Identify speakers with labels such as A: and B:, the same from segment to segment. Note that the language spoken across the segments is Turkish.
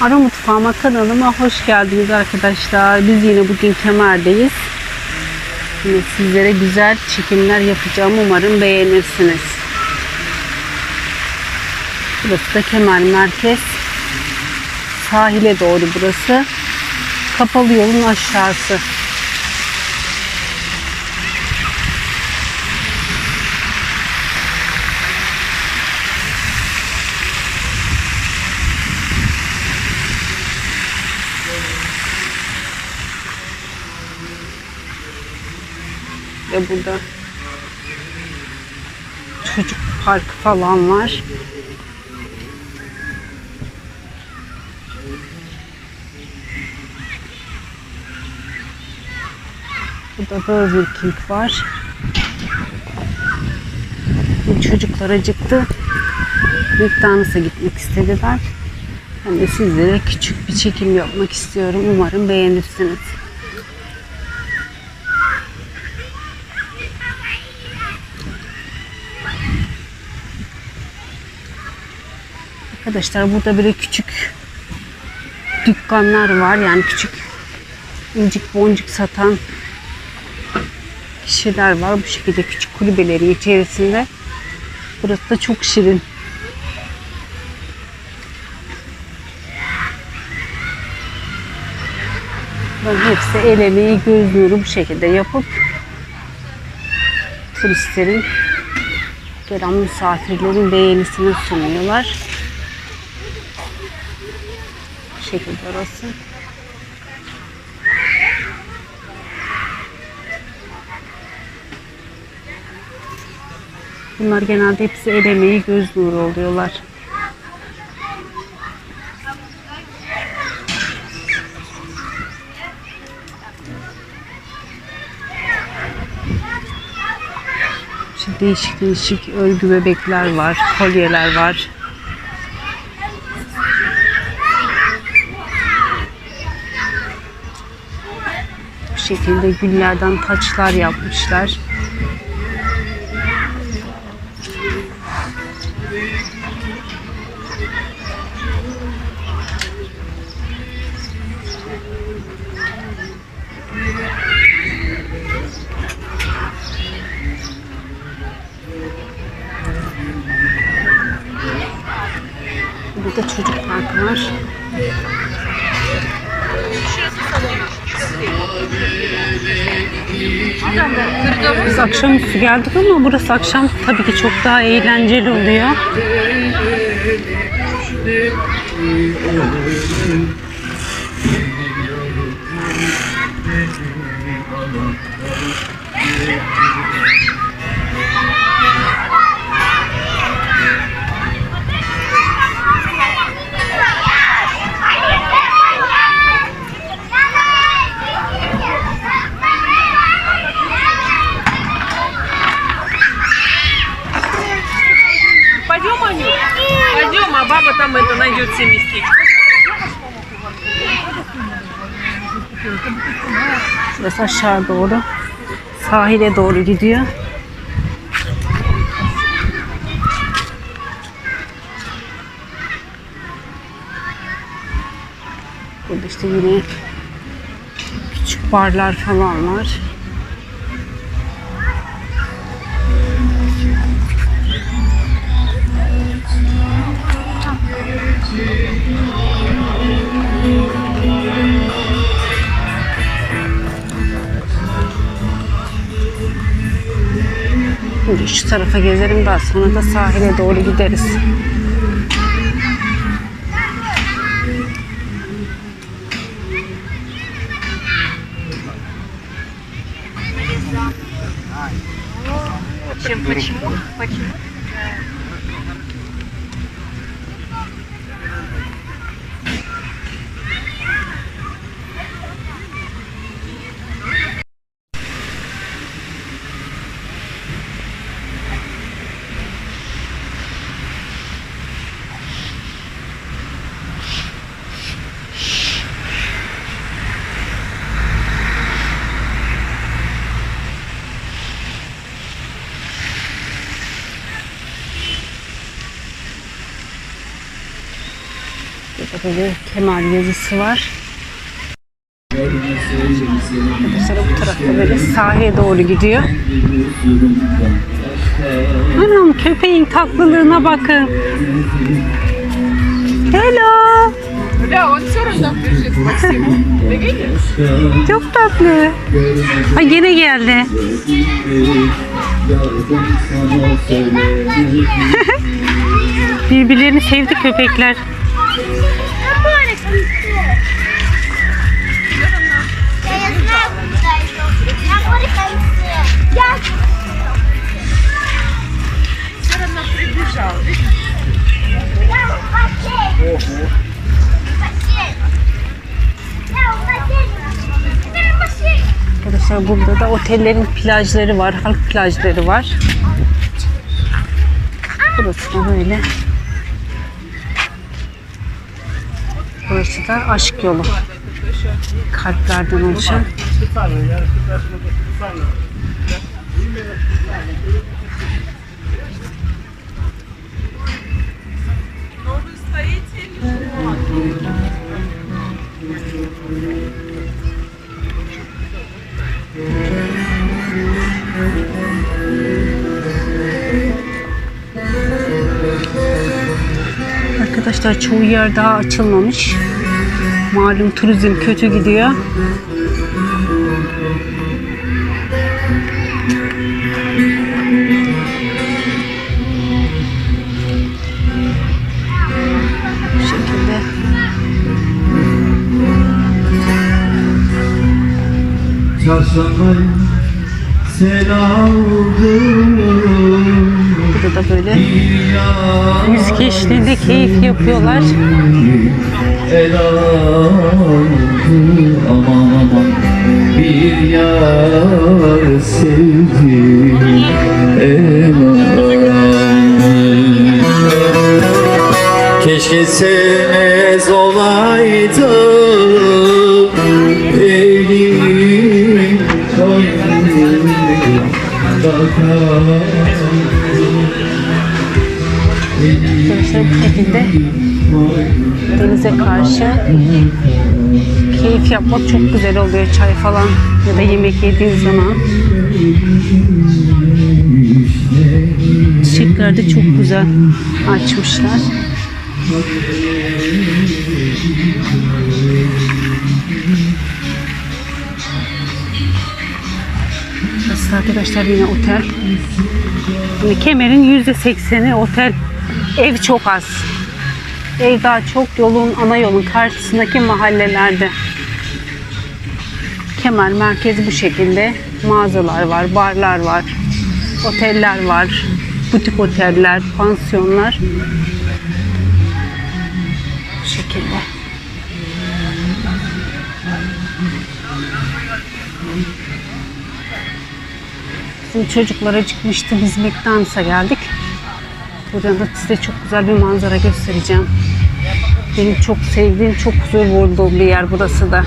A: Ara Mutfağıma kanalıma hoş geldiniz arkadaşlar. Biz yine bugün Kemer'deyiz. Yine sizlere güzel çekimler yapacağım. Umarım beğenirsiniz. Burası da Kemer Merkez. Sahile doğru burası. Kapalı yolun aşağısı. Ve burada çocuk parkı falan var. Burada Burger King var. Çocuklar acıktı. McDonald's'a gitmek istediler. Ben de sizlere küçük bir çekim yapmak istiyorum. Umarım beğenirsiniz. Arkadaşlar burada böyle küçük dükkanlar var. Yani küçük incik boncuk satan kişiler var. Bu şekilde küçük kulübeleri içerisinde. Burası da çok şirin. Hepsi el emeği göz bu şekilde yapıp turistlerin gelen misafirlerin beğenisini sunuyorlar. Bu şekilde orası. Bunlar genelde hepsi el emeği göz nuru oluyorlar. İşte değişik değişik örgü bebekler var, kolyeler var. Şekilde güllerden taçlar yapmışlar. Burada çocuk parkı var. Biz akşamüstü geldik ama burası akşam tabii ki çok daha eğlenceli oluyor.
B: Пойдем, Аню? Пойдем, а баба там это найдет все местечко.
A: Burası aşağı doğru. Sahile doğru gidiyor. Burada işte yine küçük barlar falan var. Şimdi şu tarafa gezelim daha sonra da sahile doğru gideriz.
B: Чем почему? Почему?
A: Burada böyle kemer yazısı var. Arkadaşlar bu tarafta böyle sahile doğru gidiyor. Anam köpeğin tatlılığına bakın. Hello.
B: Да, он все равно бежит, Максим. Ты видишь?
A: Çok tatlı. Ay gene geldi. Birbirlerini sevdi köpekler. Arkadaşlar burada da otellerin plajları var, halk plajları var. Burası da böyle. Burası da aşk yolu. Kalplerden oluşan. Arkadaşlar çoğu yer daha açılmamış. Malum turizm kötü gidiyor. Bu şekilde.
C: Aldın
A: Burada da böyle müzik eşliğinde keyif yapıyorlar.
C: bir yar sevdi el Keşke sevmez
A: bu şekilde denize karşı keyif yapmak çok güzel oluyor. Çay falan ya da yemek yediğin zaman. Çiçekler de çok güzel açmışlar. Arkadaşlar yine otel. Yani kemerin yüzde sekseni otel. Ev çok az. Ev daha çok yolun, ana yolun karşısındaki mahallelerde. Kemer merkezi bu şekilde. Mağazalar var, barlar var, oteller var, butik oteller, pansiyonlar. Bu şekilde. Bizim çocuklar acıkmıştı. Biz McDonald's'a geldik. Buradan da size çok güzel bir manzara göstereceğim. Benim çok sevdiğim, çok huzur bulduğum bir yer burası da.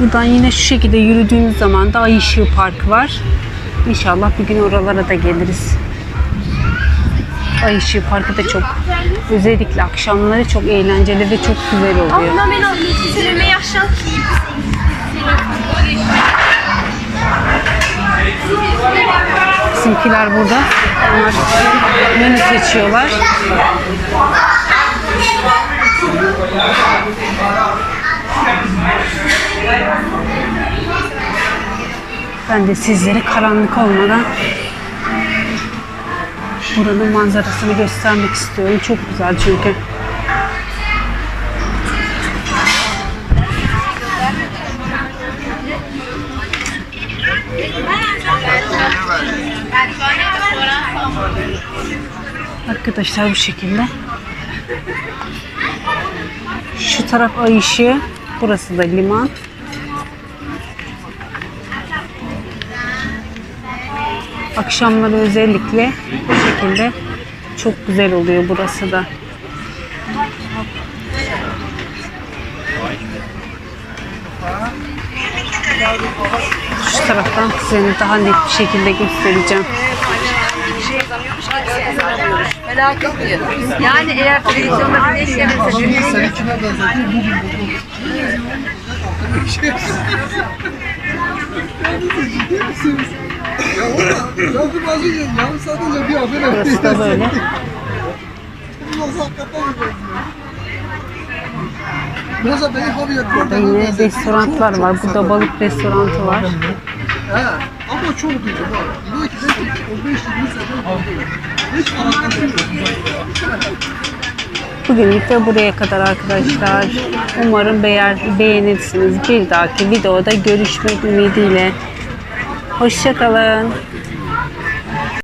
A: Buradan yine şu şekilde yürüdüğümüz zaman da Ay Işığı Parkı var. İnşallah bir gün oralara da geliriz. Ay Işığı Parkı da çok özellikle akşamları çok eğlenceli ve çok güzel oluyor. Bizimkiler burada. Onlar menü seçiyorlar. Ben de sizlere karanlık olmadan buranın manzarasını göstermek istiyorum. Çok güzel çünkü. Arkadaşlar bu şekilde. Şu taraf ay ışığı. Burası da liman. Akşamları özellikle bu şekilde çok güzel oluyor burası da. Şu taraftan size daha net bir şekilde göstereceğim.
B: Yani eğer televizyonda bir eş denk gelirse
D: Yazdım az önce yarım saat önce bir haber
A: böyle.
D: Nasıl hakikaten da beni hobi yapıyor.
A: Burada yine restoranlar var. Burada balık restoranı var.
D: He. Ama çok diyeceğim ha. Diyor ki belki 15 20 sene hiç alakası yok.
A: De buraya kadar arkadaşlar. Umarım beğenirsiniz. Bir dahaki videoda görüşmek ümidiyle. Hoşçakalın.